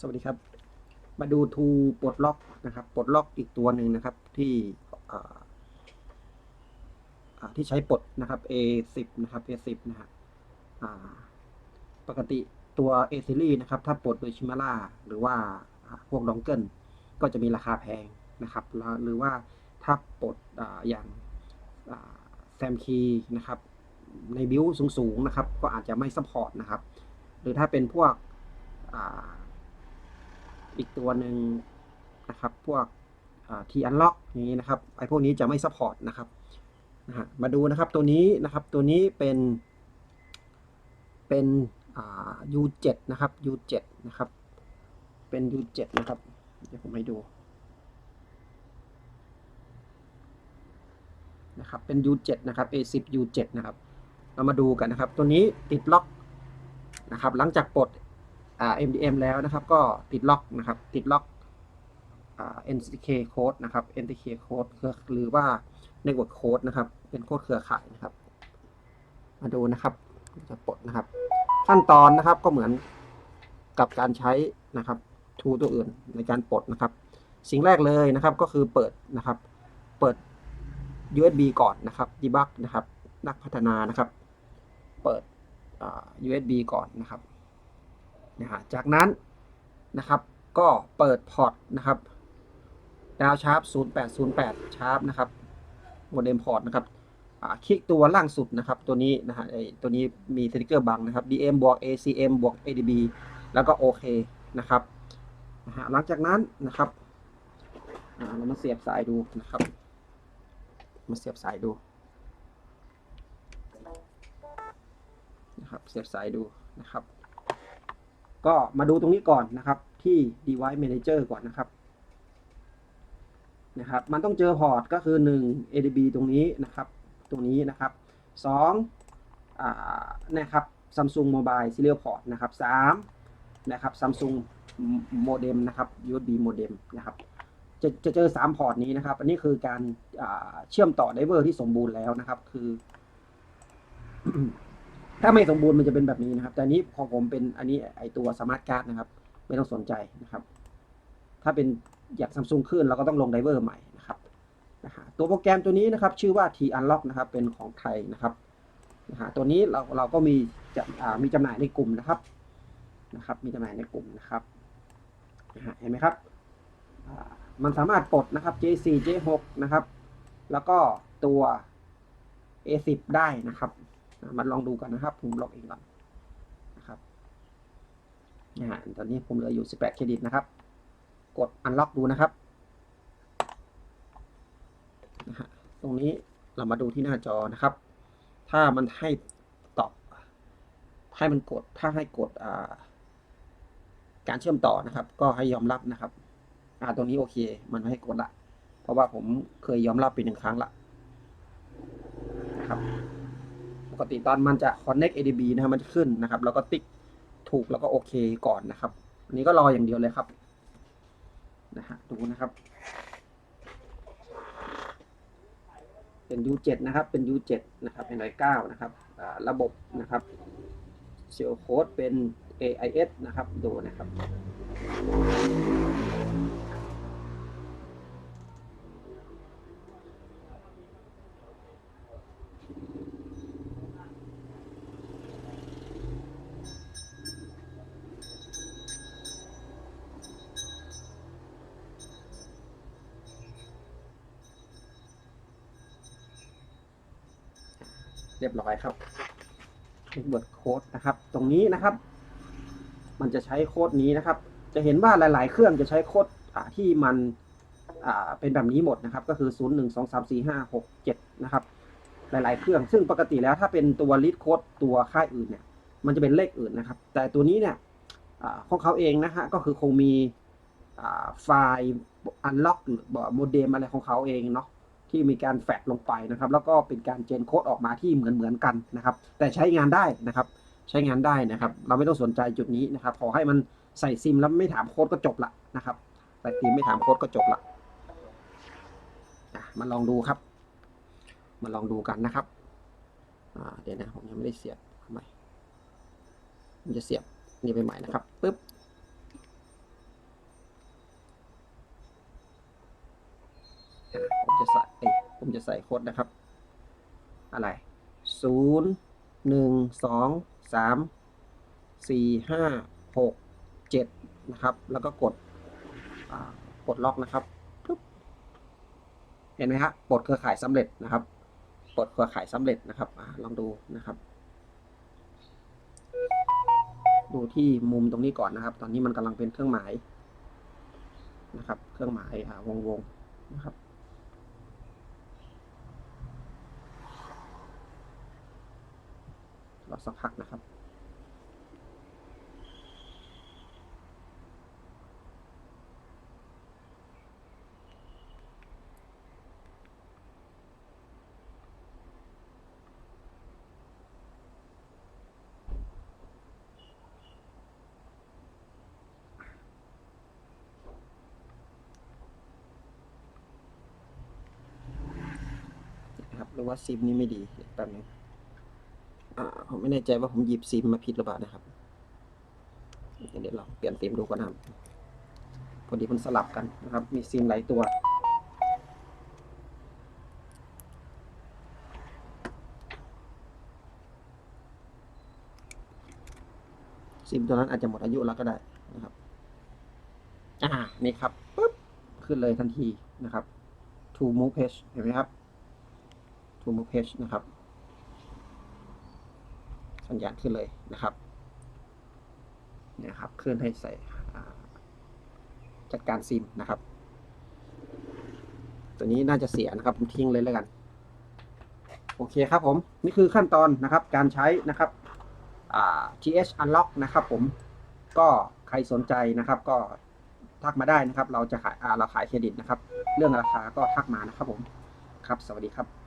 สวัสดีครับ มาดูทูปลดล็อกนะครับปลดล็อกอีกตัวหนึ่งนะครับที่ที่ใช้ปลดนะครับ A10 นะครับ A10 นะฮะปกติตัว A series นะครับ ถ้าปลดโดยชิมาร่าหรือว่าพวกดองเกิลก็จะมีราคาแพงนะครับ หรือว่าถ้าปลดออย่างแซมคีนะครับ ในบิวสูงๆนะครับ ก็อาจจะไม่ซัพพอร์ตนะครับ หรือถ้าเป็นพวกอ่า อีกตัวหนึ่งนะครับ พวกทีอันล็อกอย่างนี้นะครับไอ้พวกนี้จะไม่ซัพพอร์ตนะครับนะฮะมาดูนะครับตัวนี้นะครับตัวนี้เป็น เป็นอ่า U7 นะครับ U7 นะครับ เป็น U7 นะครับ เดี๋ยวผมให้ดูนะครับเป็น U7 นะครับ A10 U7 นะครับ เรามาดูกันนะครับ ตัวนี้ติดล็อกนะครับ หลังจากปลด MDM แล้วนะครับ ก็ติดล็อกนะครับ ติดล็อก NTK code นะครับ NTK code คือหรือว่า network code นะครับ เป็นโค้ดเครือข่ายนะครับ มาดูนะครับ จะปลดนะครับ ขั้นตอนนะครับก็เหมือนกับการใช้นะครับทูตัวอื่นในการปลดนะครับ สิ่งแรกเลยนะครับก็คือเปิดนะครับ เปิด USB ก่อนนะครับ debug นะครับ นักพัฒนานะครับ เปิด USB ก่อนนะครับ นะฮะจากนั้นนะครับก็เปิดพอร์ตนะครับดาวชาร์ป0808 ชาร์ปนะครับโมเดมพอร์ตนะครับคลิกตัวล่างสุดนะครับ ตัวนี้นะฮะไอตัวนี้มีสติกเกอร์บังนะครับ DM บวก ACM บวก ADB แล้วก็โอเคนะครับนะฮะหลังจากนั้นนะครับเรามาเสียบสายดูนะครับ มาเสียบสายดูนะครับ เสียบสายดูนะครับ ก็มาดูตรงนี้ก่อนนะครับที่ device manager ก่อนนะครับนะครับ มันต้องเจอพอร์ตก็คือ 1 ADB ตรงนี้นะครับ ตรงนี้นะครับ2อ่านะครับ Samsung Mobile Serial Port นะครับ3นะครับ Samsung Modem นะครับ USB Modem นะครับจะจะเจอ 3 พอร์ตนี้นะครับ อันนี้คือการเชื่อมต่อไดเวอร์ที่สมบูรณ์แล้วนะครับ คือ ถ้าไม่สมบูรณ์มันจะเป็นแบบนี้นะครับ แต่นี้ของผมเป็นอันนี้ไอตัวสมาร์ทการ์ดนะครับ ไม่ต้องสนใจนะครับ ถ้าเป็นอยากซัมซุงขึ้นเราก็ต้องลงไดเวอร์ใหม่นะครับนะฮะตัวโปรแกรมตัวนี้นะครับ ชื่อว่า T Unlock นะครับ เป็นของไทยนะครับนะฮะตัวนี้เราเราก็มีจะมีจำหน่ายในกลุ่มนะครับนะครับ มีจำหน่ายในกลุ่มนะครับนะฮะเห็นไหมครับมันสามารถปลดนะครับ J4 J6 นะครับ แล้วก็ตัว A10 ได้นะครับ มาลองดูกันนะครับ ผมลองเองก่อนนะครับนะฮะตอนนี้ผมเหลืออยู่ 18 เครดิตนะครับ กด unlock ดูนะครับนะฮะตรงนี้เรามาดูที่หน้าจอนะครับ ถ้ามันให้ตอบให้มันกดถ้าให้กดอ่าการเชื่อมต่อนะครับ ก็ให้ยอมรับนะครับ อ่าตรงนี้โอเค มันไม่ให้กดละ เพราะว่าผมเคยยอมรับไปหนึ่งครั้งละนะครับ ป กติตอนมันจะ connect ADB นะครับมันจะขึ้นนะครับ แล้วก็ติ๊กถูกแล้วก็โอเคก่อนนะครับ อันนี้ก็รออย่างเดียวเลยครับนะฮะดูนะครับ เป็น U7 นะครับ เป็น U7 นะครับ เป็น i9 นะครับอ่าระบบนะครับเซลโค้ดเป็น AIS นะครับ ดูนะครับ เรียบร้อยครับเบิร์ดโค้ดนะครับ ตรงนี้นะครับ มันจะใช้โค้ดนี้นะครับ จะเห็นว่าหลาย ๆ เครื่องจะใช้โค้ดที่มันเป็นแบบนี้หมดนะครับ ก็คือ 0 1 2 3 4 5 6 7 นะครับ หลาย ๆ เครื่อง ซึ่งปกติแล้วถ้าเป็นตัวลิ d โค้ดตัวค่ายอื่นเนี่ย มันจะเป็นเลขอื่นนะครับ แต่ตัวนี้เนี่ยของเขาเองนะฮะ ก็คือคงมีไฟล์อันล็อกหรือโมเดมอะไรของเขาเองเนาะ ที่มีการแฟกลงไปนะครับ แล้วก็เป็นการเจนโค้ดออกมาที่เหมือนเหมือนกันนะครับ แต่ใช้งานได้นะครับ ใช้งานได้นะครับ เราไม่ต้องสนใจจุดนี้นะครับ ขอให้มันใส่ซิมแล้วไม่ถามโค้ดก็จบละนะครับ ใส่ซิมไม่ถามโค้ดก็จบละมาลองดูครับ มาลองดูกันนะครับเดี๋ยวนะผมยังไม่ได้เสียบทำไมผมจะเสียบนี่ไปใหม่นะครับปึ๊บ จะใส่โค้ดนะครับ อะไรศูนย์หนึ่งสองสามสี่ห้าหกเจ็ดนะครับ แล้วก็กดกดล็อกนะครับเห็นไหมฮะปลดเครือข่ายสำเร็จนะครับปลดเครือข่ายสำเร็จนะครับอลองดูนะครับ ดูที่มุมตรงนี้ก่อนนะครับ ตอนนี้มันกำลังเป็นเครื่องหมายนะครับ เครื่องหมายวงวงๆนะครับ รอ สักพักนะครับนะครับหรือว่าซิมนี่ไม่ดีแป๊บนึง ผมไม่แน่ใจว่าผมหยิบซิมมาผิดหรือเปล่านะครับ เดี๋ยวลองเปลี่ยนซิมดูก่อนนะครับพอดีมันสลับกันนะครับ มีซิมหลายตัวซิมตัวนั้นอาจจะหมดอายุแล้วก็ได้นะครับ อ่า นี่ครับปุ๊บ ขึ้นเลยทันทีนะครับ to move page เห็นไหมครับ to move page นะครับ สัญญาณขึ้นเลยนะครับเนี่ยครับขึ้นให้ใส่จัดการซิมนะครับ ตัวนี้น่าจะเสียนะครับผมทิ้งเลยแล้วกัน โอเคครับผม นี่คือขั้นตอนนะครับ การใช้นะครับอ่า GH Unlock นะครับผมก็ใครสนใจนะครับก็ทักมาได้นะครับ เราจะขายเราขายเครดิตนะครับ เรื่องราคาก็ทักมานะครับผมครับ สวัสดีครับ